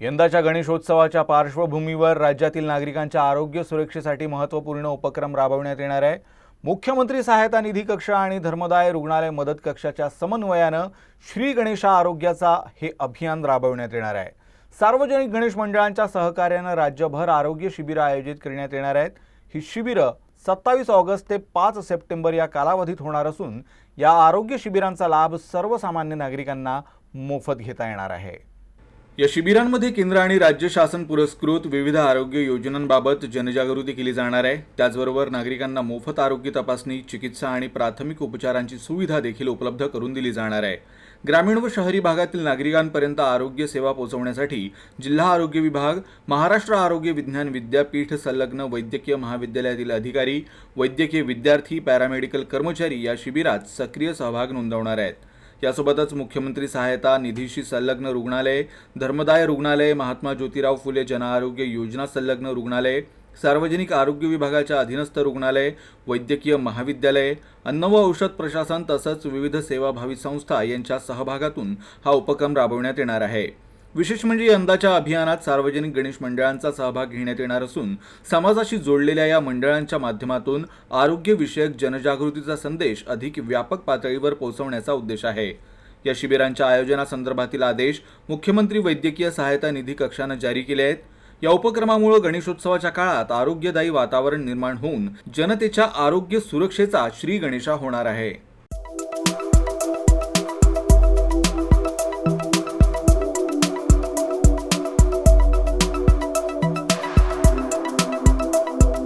यंदाच्या गणेशोत्सवाच्या पार्श्वभूमीवर राज्यातील नागरिकांच्या आरोग्य सुरक्षेसाठी महत्त्वपूर्ण उपक्रम राबवण्यात येणार आहे. मुख्यमंत्री सहायता निधी कक्ष आणि धर्मदाय रुग्णालय मदत कक्षाच्या समन्वयानं श्री गणेशा आरोग्याचा हे अभियान राबवण्यात येणार आहे. सार्वजनिक गणेश मंडळांच्या सहकार्यानं राज्यभर आरोग्य शिबिरं आयोजित करण्यात येणार आहेत. ही शिबिरं सत्तावीस ऑगस्ट ते पाच सप्टेंबर या कालावधीत होणार असून या आरोग्य शिबिरांचा लाभ सर्वसामान्य नागरिकांना मोफत घेता येणार आहे. या शिबिरांमध्ये केंद्र आणि राज्य शासन पुरस्कृत विविध आरोग्य योजनांबाबत जनजागृती केली जाणार आहे. त्याचबरोबर नागरिकांना मोफत आरोग्य तपासणी चिकित्सा आणि प्राथमिक उपचारांची सुविधा देखील उपलब्ध करून दिली जाणार आहे. ग्रामीण व शहरी भागातील नागरिकांपर्यंत आरोग्य सेवा पोहोचवण्यासाठी जिल्हा आरोग्य विभाग महाराष्ट्र आरोग्य विज्ञान विद्यापीठ संलग्न वैद्यकीय महाविद्यालयातील अधिकारी वैद्यकीय विद्यार्थी पॅरामेडिकल कर्मचारी या शिबिरात सक्रिय सहभाग नोंदवणार आहेत. यासोबतच मुख्यमंत्री सहायता निधीशी संलग्न रुग्णालय धर्मदाय रुग्णालय महात्मा ज्योतिराव फुले जनआरोग्य योजना संलग्न रुग्णालय सार्वजनिक आरोग्य विभागाच्या अधीनस्थ रुग्णालय वैद्यकीय महाविद्यालय अन्न व औषध प्रशासन तसंच विविध सेवाभावी संस्था यांच्या सहभागातून हा उपक्रम राबवण्यात येणार आहे. विशेष म्हणजे यंदाच्या अभियानात सार्वजनिक गणेश मंडळांचा सहभाग घेण्यात येणार असून समाजाशी जोडलेल्या या मंडळांच्या माध्यमातून आरोग्यविषयक जनजागृतीचा संदेश अधिक व्यापक पातळीवर पोहोचवण्याचा उद्देश आहे. या शिबिरांच्या आयोजनासंदर्भातील आदेश मुख्यमंत्री वैद्यकीय सहायता निधी कक्षानं जारी केले आहेत. या उपक्रमामुळे गणेशोत्सवाच्या काळात आरोग्यदायी वातावरण निर्माण होऊन जनतेच्या आरोग्य सुरक्षेचा श्री गणेशा होणार आहे.